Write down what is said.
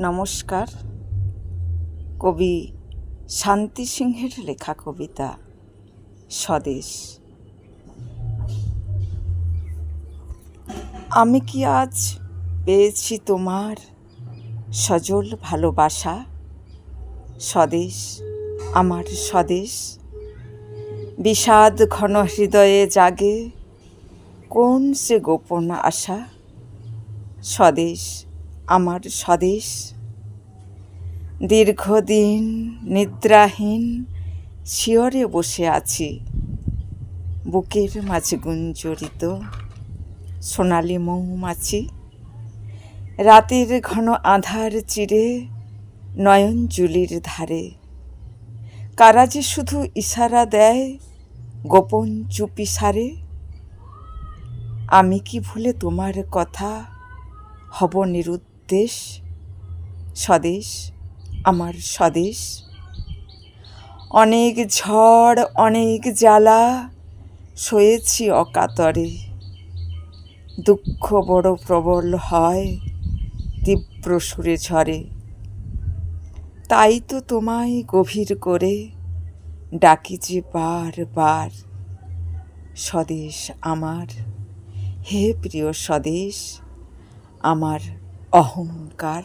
নমস্কার। কবি শান্তি সিংহের লেখা কবিতা স্বদেশ। আমি কি আজ পেয়েছি তোমার সজল ভালোবাসা? স্বদেশ, আমার স্বদেশ, বিষাদ ঘন হৃদয়ে জাগে কোন সে গোপন আশা? স্বদেশ আমার স্বদেশ। দীর্ঘদিন নিদ্রাহীন, শিয়রে বসে আছি। বুকের মাঝে গুঞ্জরিত, সোনালি মৌমাছি। রাতের ঘন আধার চিরে, নয়ন জুলির ধারে। কারা যে শুধু ইশারা দেয়, গোপন চুপি সারে। আমি কি ভুলে তোমার কথা? হব নিরুদ্দেশ স্বদেশ, আমার স্বদেশ। অনেক ঝড়, অনেক জ্বালা সয়েছি অকাতরে। দুঃখ বড় প্রবল হয় তীব্র সুরে ঝরে তাই তো তোমায় গভীর করে ডাকি যে বার বার স্বদেশ আমার। হে প্রিয় স্বদেশ, আমার অহংকার